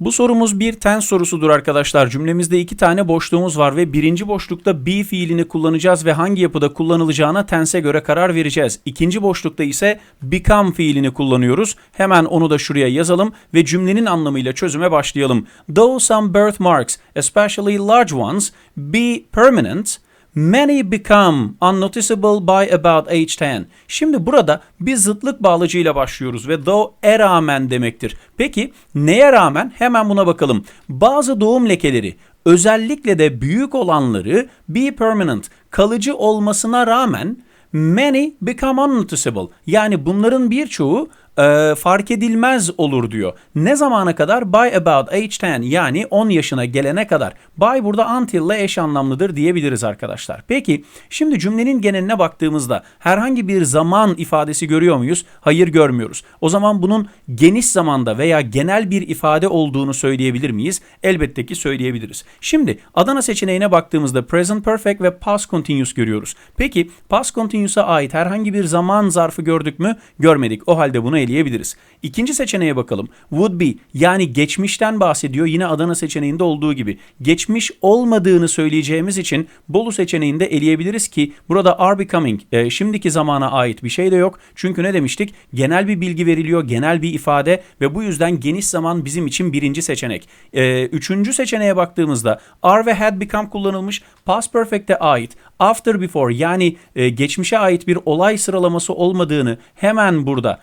Bu sorumuz bir tense sorusudur arkadaşlar. Cümlemizde iki tane boşluğumuz var ve birinci boşlukta be fiilini kullanacağız ve hangi yapıda kullanılacağına tense'e göre karar vereceğiz. İkinci boşlukta ise become fiilini kullanıyoruz. Hemen onu da şuraya yazalım ve cümlenin anlamıyla çözüme başlayalım. Though some birthmarks, especially large ones, be permanent, Many become unnoticeable by about age 10. Şimdi burada bir zıtlık bağlacıyla başlıyoruz ve though e rağmen demektir. Peki neye rağmen? Hemen buna bakalım. Bazı doğum lekeleri özellikle de büyük olanları be permanent kalıcı olmasına rağmen many become unnoticeable. Yani bunların birçoğu e, fark edilmez olur diyor. Ne zamana kadar? By about age 10 yani 10 yaşına gelene kadar. By burada until ile eş anlamlıdır diyebiliriz arkadaşlar. Peki şimdi cümlenin geneline baktığımızda herhangi bir zaman ifadesi görüyor muyuz? Hayır görmüyoruz. O zaman bunun geniş zamanda veya genel bir ifade olduğunu söyleyebilir miyiz? Elbette ki söyleyebiliriz. Şimdi Adana seçeneğine baktığımızda present perfect ve past continuous görüyoruz. Peki past continuous'a ait herhangi bir zaman zarfı gördük mü? Görmedik. O halde bunu eleyebiliriz. İkinci seçeneğe bakalım. Would be yani geçmişten bahsediyor yine Adana seçeneğinde olduğu gibi. Geçmiş olmadığını söyleyeceğimiz için Bolu seçeneğinde eleyebiliriz ki burada are becoming e, şimdiki zamana ait bir şey de yok. Çünkü ne demiştik? Genel bir bilgi veriliyor, genel bir ifade ve bu yüzden geniş zaman bizim için birinci seçenek. E, üçüncü seçeneğe baktığımızda are ve had become kullanılmış. Past perfect'e ait after before yani e, geçmişe ait bir olay sıralaması olmadığını hemen burada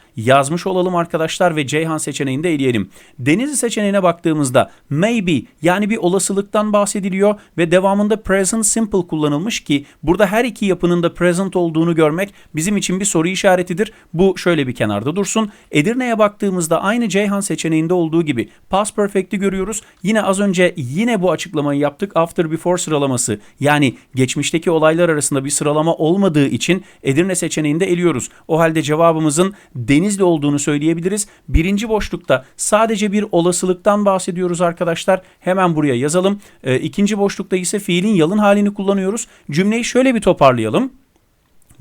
yazmış olalım arkadaşlar ve Ceyhan seçeneğinde eleyelim. Denizli seçeneğine baktığımızda maybe yani bir olasılıktan bahsediliyor ve devamında present simple kullanılmış ki burada her iki yapının da present olduğunu görmek bizim için bir soru işaretidir. Bu şöyle bir kenarda dursun. Edirne'ye baktığımızda aynı Ceyhan seçeneğinde olduğu gibi past perfect'i görüyoruz. Yine az önce yine bu açıklamayı yaptık. After before sıralaması yani geçmişteki olaylar arasında bir sıralama olmadığı için Edirne seçeneğinde eliyoruz. O halde cevabımızın Denizli olduğunu söyleyebiliriz. Birinci boşlukta sadece bir olasılıktan bahsediyoruz arkadaşlar. Hemen buraya yazalım. Ee, ikinci boşlukta ise fiilin yalın halini kullanıyoruz. Cümleyi şöyle bir toparlayalım.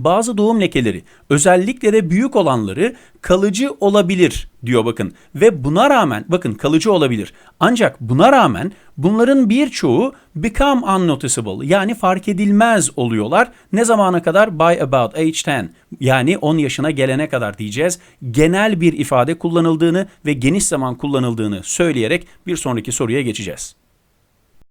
Bazı doğum lekeleri özellikle de büyük olanları kalıcı olabilir diyor bakın. Ve buna rağmen bakın kalıcı olabilir. Ancak buna rağmen bunların birçoğu become unnoticeable yani fark edilmez oluyorlar. Ne zamana kadar? By about age 10 yani 10 yaşına gelene kadar diyeceğiz. Genel bir ifade kullanıldığını ve geniş zaman kullanıldığını söyleyerek bir sonraki soruya geçeceğiz.